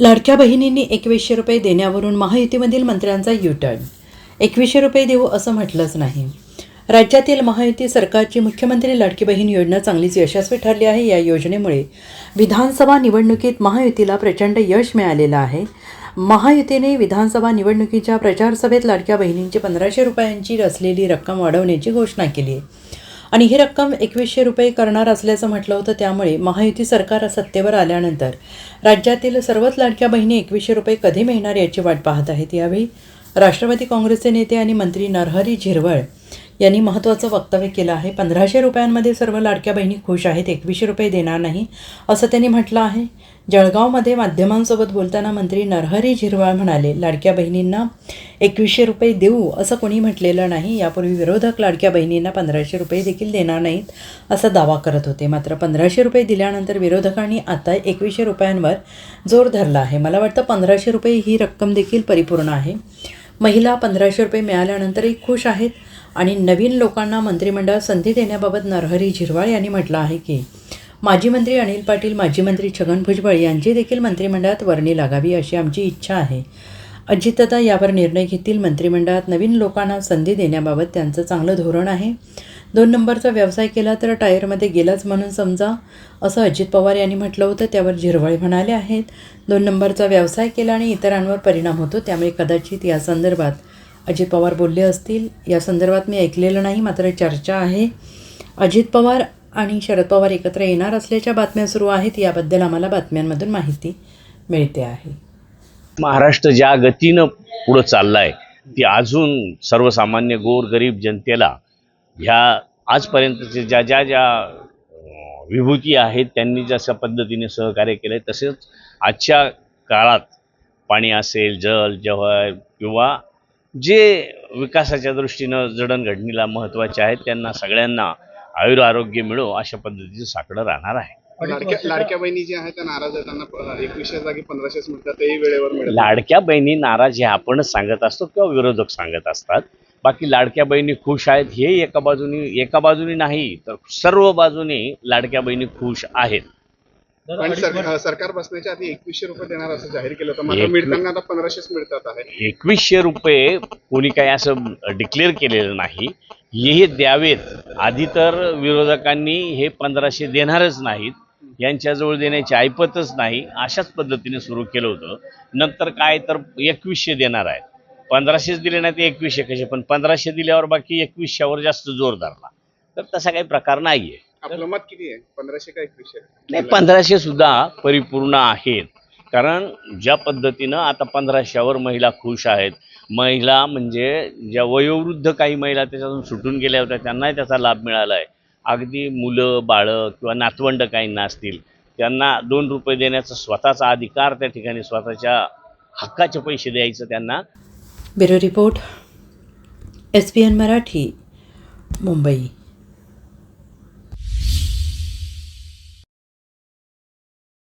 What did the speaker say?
लाडक्या बहिणींनी एकवीसशे रुपये देण्यावरून महायुतीमधील मंत्र्यांचा युटर्न. एकवीसशे रुपये देऊ असं म्हटलंच नाही. राज्यातील महायुती सरकारची मुख्यमंत्री लाडकी बहीण योजना चांगलीच यशस्वी ठरली आहे. या योजनेमुळे विधानसभा निवडणुकीत महायुतीला प्रचंड यश मिळालेलं आहे. महायुतीने विधानसभा निवडणुकीच्या प्रचारसभेत लाडक्या बहिणींची पंधराशे रुपयांची असलेली रक्कम वाढवण्याची घोषणा केली आहे. आणि ही रक्कम एकवीसशे रुपये करणार असल्याचं म्हटलं होतं त्यामुळे महायुती सरकार सत्तेवर आल्यानंतर राज्यातील सर्वच लाडक्या बहिणी एकवीसशे रुपये कधी मिळणार याची वाट पाहत आहेत. यावेळी राष्ट्रवादी काँग्रेसचे नेते आणि मंत्री नरहरी झिरवळ यांनी महत्त्वाचं वक्तव्य केलं आहे. पंधराशे रुपयांमध्ये सर्व लाडक्या बहिणी खुश आहेत एकवीसशे रुपये देणार नाही असं त्यांनी म्हटलं आहे. जळगावमध्ये माध्यमांसोबत बोलताना मंत्री नरहरी झिरवाळ म्हणाले लाडक्या बहिणींना एकवीसशे रुपये देऊ असं कोणी म्हटलेलं नाही. यापूर्वी विरोधक लाडक्या बहिणींना पंधराशे रुपये देखील देणार नाहीत असा दावा करत होते. मात्र पंधराशे रुपये दिल्यानंतर विरोधकांनी आता एकवीसशे रुपयांवर जोर धरला आहे. मला वाटतं पंधराशे रुपये ही रक्कम देखील परिपूर्ण आहे. महिला पंधराशे रुपये मिळाल्यानंतरही खुश आहेत. आणि नवीन लोकांना मंत्रिमंडळात संधी देण्याबाबत नरहरी झिरवाळ यांनी म्हटलं आहे की माजी मंत्री अनिल पाटील माजी मंत्री छगन भुजबळ यांची देखील मंत्रिमंडळात वर्णी लागावी अशी आमची इच्छा आहे. अजितदादा यावर निर्णय घेतील मंत्रिमंडळात नवीन लोकांना संधी देण्याबाबत त्यांचं चांगलं धोरण आहे. दोन नंबरचा व्यवसाय केला तर टायरमध्ये गेलाच म्हणून समजा असं अजित पवार यांनी म्हटलं होतं त्यावर झिरवळे म्हणाले आहेत. दोन नंबरचा व्यवसाय केला आणि इतरांवर परिणाम होतो त्यामुळे कदाचित या संदर्भात अजित पवार बोलले असतील. या संदर्भात मी ऐकलेलं नाही मात्र चर्चा आहे. अजित पवार आणि शरद पवार एकत्र येणार असल्याच्या बातम्या सुरू आहेत. याबद्दल आम्हाला बातम्यांमधून माहिती मिळते आहे. महाराष्ट्र ज्या गतीनं पुढं चाललाय ती अजून सर्वसामान्य गोरगरीब जनतेला ह्या आजपर्यंतचे ज्या ज्या ज्या विभूती आहेत त्यांनी जशा पद्धतीने सहकार्य केले तसेच आजच्या काळात पाणी असेल जल जवळ किंवा जे विकासाच्या दृष्टीनं जडणघडणीला महत्त्वाचे आहेत त्यांना सगळ्यांना आयुर आरोग्य मिळो अशा पद्धतीचं साकडं राहणार आहे. लाडक्या लाडक्या बहिणी ज्या आहेत त्या नाराज आहेत त्यांना एकवीसशे जागी पंधराशेच मिळतात तेही वेळेवर मिळतात लाडक्या बहिणी नाराज हे आपणच सांगत असतो किंवा विरोधक सांगत असतात. बाकी लाडक्या बहिणी खुश आहेत हे एका बाजूनी एका बाजूनी नाही तर सर्व बाजूनी लाडक्या बहिणी खुश आहेत. पण सर- सरकार बसण्याच्या आधी एकवीसशे रुपये देणार असं जाहीर केलं होतं. मात्र एकवी- मिळताना आता पंधराशेच मिळतात आहे. एकवीसशे रुपये कोणी काही असं डिक्लेअर केलेलं नाही. हे द्यावेत. आधी तर विरोधकांनी हे पंधराशे देणारच नाहीत. यांच्याजवळ देण्याची ऐपतच नाही. अशाच पद्धतीने सुरू केलं होतं. नंतर काय तर एकवीसशे देणार आहेत. पंधराशेच दिले नाही ते एकवीसशे कसे? पण पंधराशे दिल्यावर बाकी एकवीसशेवर जास्त जोर धरला तर तसा काही प्रकार नाही आहे आपलं मत किती आहे? पंधराशे का एकवीसशे? नाही पंधराशे सुद्धा परिपूर्ण आहेत. कारण ज्या पद्धतीनं आता पंधराशेवर महिला खुश आहेत महिला म्हणजे ज्या वयोवृद्ध काही महिला त्याच्यातून सुटून गेल्या होत्या त्यांनाही त्याचा लाभ मिळाला आहे अगदी मुलं बाळं किंवा नातवंड काहींना असतील त्यांना दोन रुपये देण्याचा स्वतःचा अधिकार त्या ठिकाणी स्वतःच्या हक्काचे पैसे द्यायचं त्यांना. Bureau report S P N Marathi Mumbai.